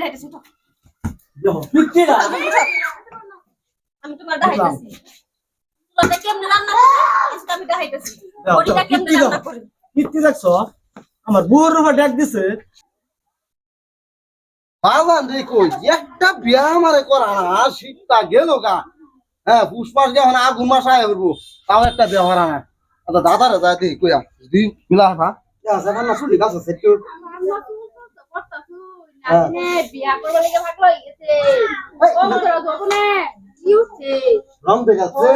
আমি হাইতেছি উঠো আমি তোমার দেখাইতেছি তোরা কেমনে রান্না আজকে আমি দেখাইতেছি দাও, বড়িটা কেমনে। রান্না করি? পিচ্ছি দেখছ? আমার বুড়োর উপর ডাক দিছে। বাজান রে কই একটা বিয়া আমারে করা না শীতটা গেল গা। হ্যাঁ পুষ মাস যখন আগুন মাস আয় করব তাও একটা বিয়া করা না আচ্ছা দাদারে দেখি কইয়া দি মিলা হা না শুনি গাছ আছে রং দেখাচ্ছে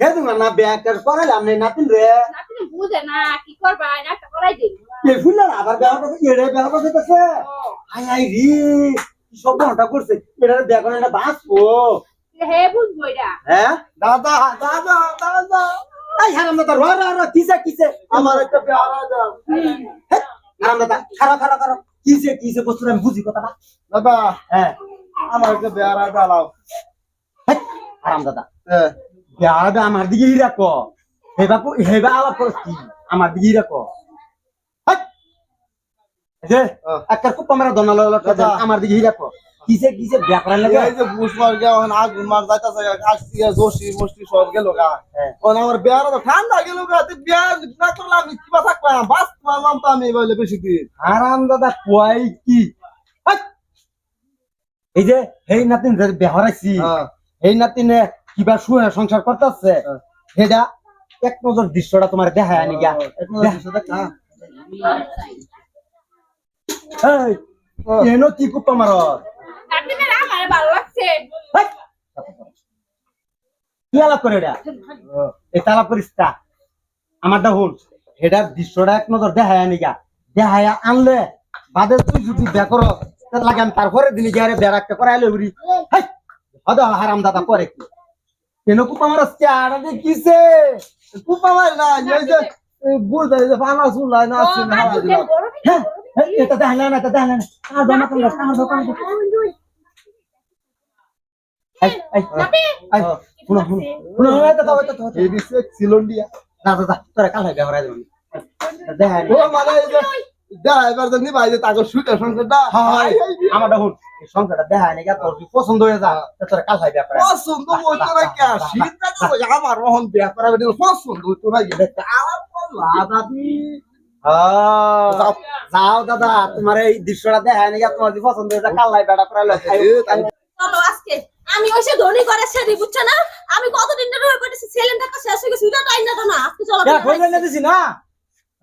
হে তুমি না। বিয়া কার করাইলাম নাতিন রে। বুঝে না কি করবা? একটা করাই দিই এ ফুললা আবার বিয়া করতে এড়ে বিয়া করতে গেছে। হাই হাই রে সব ঘণ্টা করছে? বিয়া করে বাঁচবো হে বুঝব এটা। হ্যাঁ? দাদা দাদা দাদা। এই হারাম দাদা র র র কিসে কিসে? আমার একটা বিয়া দাও হারাম দাদা খারা খারা খারা কিসে কিসে বস্তু আমি বুঝি কথাটা? দাদা হ্যাঁ। আমার একটা দাও হারাম দাদা। হ্যাঁ। বিয়াটা আমার দিকে রাখো। হেবা হেবা আলাপ করছ কি? আমার দিকে রাখো। যে একটা খুব আমরা দনাল আমার দিকে রাখো। কিসে কিসে বিয়া লাগে? এই যে বুশ মার গেল এখন আগুন মার যাইতাছে কাশতি জোশি মুষ্টি সব গেল গা। হ্যাঁ। আমার বিয়ার তো ঠান্ডা গেল গা তুই বিয়া না করলে আমি কিবা থাকবা বাস। পারলাম তো আমি বলে বেশি দিন। হারাম দাদা কয় কি? হাট! এই যে হেই নাতিন যে বেহরাইছি হ্যাঁ। এই নাতিনে কিবা শুয়ে সংসার করতেছে? সেটা এক নজর দৃশ্যটা তোমার দেখায় আনি গা। এই এনো কি নাতিনের আমার কি আলাপ করে এটা? এই তালাপ করিস তা। আমারটা হল এটার দৃশ্যটা এক নজর দেখায় আনি গা। দেখায় আনলে বাদে তুই যদি বে করো তার লাগে আমি তারপরে দিনে গিয়ে বেড়াকটা করে আইলে উড়ি হদা হারাম দাদা করে কি? কেন কুপা মার চার কিসে? কুপা মার না এই যে বুঝতে যে ফানা শুনলাই না ও আসছে না মা দুধের বড় হ্যাঁ হ্যাঁ, এটা দেখালে না এটা দেখালে না আর দমা তোমরা আমার দোকান এই এই নাতি এই শুনো শুনো শুনো এটা দাও এটা দাও এই দিছে সিলন্ডিয়া না দাদা তোরা কাল হবে আমরা ও মানে যে এবার যে তাকে সংসারটা। হয় আমার দেখুন নাকি তোর পছন্দ হয়ে যায়? তা তোরা কাল পছন্দ হইতো না কে? শীতটা তো আমার পছন্দ হইতো না যাও। দাদা তোমার এই দৃশ্যটা দেখায় নাকি তোমার যদি পছন্দ হয়ে যায়? কাল হবে বেড়া করে চলো আজকে আমি ওইসে ধনী করে সেদি বুঝছ না? আমি কতদিন ধরে হয়ে পড়েছি সিলিন্ডারটা শেষ হয়ে গেছে টাইম না তো না আজকে চলো হ্যাঁ না?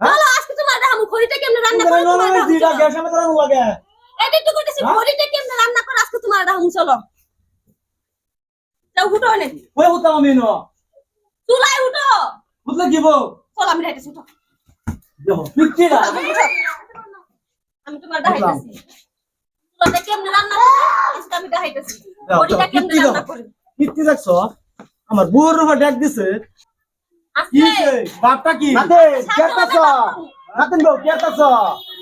না চলো আজকে তোমার দেখাবো খড়িটা কেমনে রান্না করে তোমার দিটা আমি লাগে। এটা করতেছি হ্যাঁ? খড়িটা কেমনে রান্না করে আজকে তোমার দেখাবো চলো। যাও উঠো অনেক কই হতাম আমি ন চুলাই উঠো। কি বউ? চলো আমি হেঁটেছি উঠো। দেখো পিচ্ছিরা উঠো। আমি তোমার দেখাইতেছি। চুলাটা কেমনে রান্না করবি আজকে আমি দেখাইতেছি। দাও, খড়িটা কেমনে রান্না করি। পিচ্ছি দেখছ? আমার উপর ডাক দিছে। বাপটা কি? নাতে নাতিন বউ কেতাছ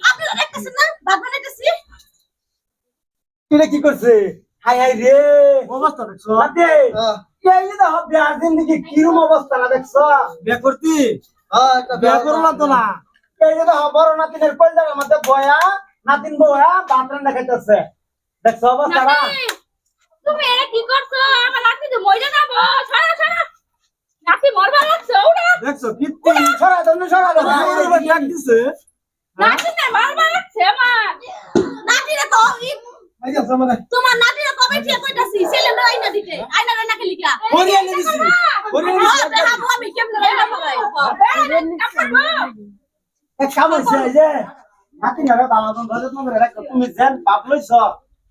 আপনারা দেখতেছেন না? ভাত বানাইতেছি। এটা কি করছে? হাই হাই রে। অবস্থা দেখছ? নাতে এই যে দেখো বিয়ার জিন্দগি কিরম অবস্থা না দেখছ? বিয়ে করতি? হ্যাঁ বিয়ে তো না। এই যে দেখো বড় নাতিনের মধ্যে বয়া নাতিন বয়া ভাত রান্না খাইতেছে দেখছ অবস্থাটা তুমি এটা কি করছ? আমার নাতি তো মরে যাব। ছাড়া ছাড়া নাতি মরবা লাগছে ওটা দেখছ দন্য সরা দন্য বুড়োর উপর ডাক দিছে নাতি না মরবা লাগছে আমার নাতি রে তো তোমার নাতি রে কবে ঠিক কইতাছি সিলিন্ডার আইনা দিতে। আইনা রান্না কে লিখা ওরে এনে দিছি। ওরে এনে দিছি। আমি কেমনে রান্না করাই এক কাম হইছে যে। নাতিন আরে বাবা বন্ধ ধরে তুমি রাখো। তুমি যেন বাপ লইছ।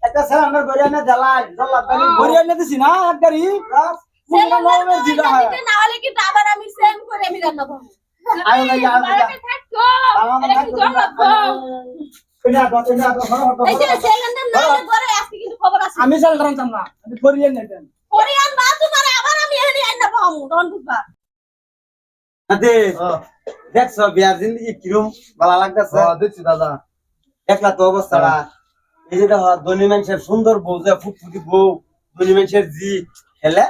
একটা সিলিন্ডার করে এনে জ্বালাই জ্বালা পানি ওরে এনে দিছি না এক গাড়ি না হলে কিন্তু আবার আমি সেম করে রান্না করব। আয়ো আয়ো থাকো এটা কি জল না কোরিয়ান বা তোমার আবার এখানে আইনা পাবো বুঝবা দেখছ বিয়ার জিন্দগি কিরম? ভালো লাগতেছে? দেখছি দাদা। দেখলা তো অবস্থাটা এই যে দেখো ধনী মানুষের সুন্দর বউ যে ফুটফুটি বউ ধনী মানুষের জি খেলে?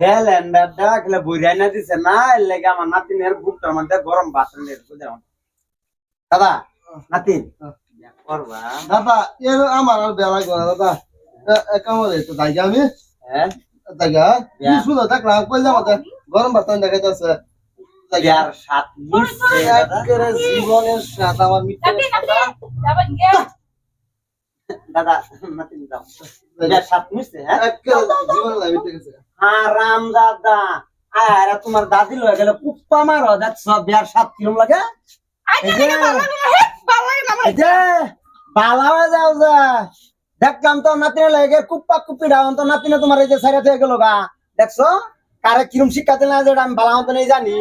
ক্যালেন্ডারটা খেলে বইরাই না দিছে। না এর লেগে আমার নাতিনের বুকটার মধ্যে গরম আমার? দাদা নাতিন। করবা? দাদা এর আমার আর বেলা গো দাদা। কামড় তো দাইগা আমি। হ্যাঁ? দাইগা শুনো দেখ গরম দেখাইতাছে। দাদা। জীবনের আমার নাতিন দাও সাত মিশছে হ্যাঁ লাগে গেছে দাদা। আরে তোমার দাদি লয়ে গেলে কুপ্পা মারো দেখছ বিয়ার সাত কিরম লাগে? বালা হয়ে যাও যা। দেখলাম তো নাতিনে লাগে কুপ্পা কুপি ডাউন তো নাতিনে তোমার এই যে সাইড হয়ে গেল গা। দেখছ কারে কিরম শিক্ষা দিলে আমি বালা মতো নেই জানি।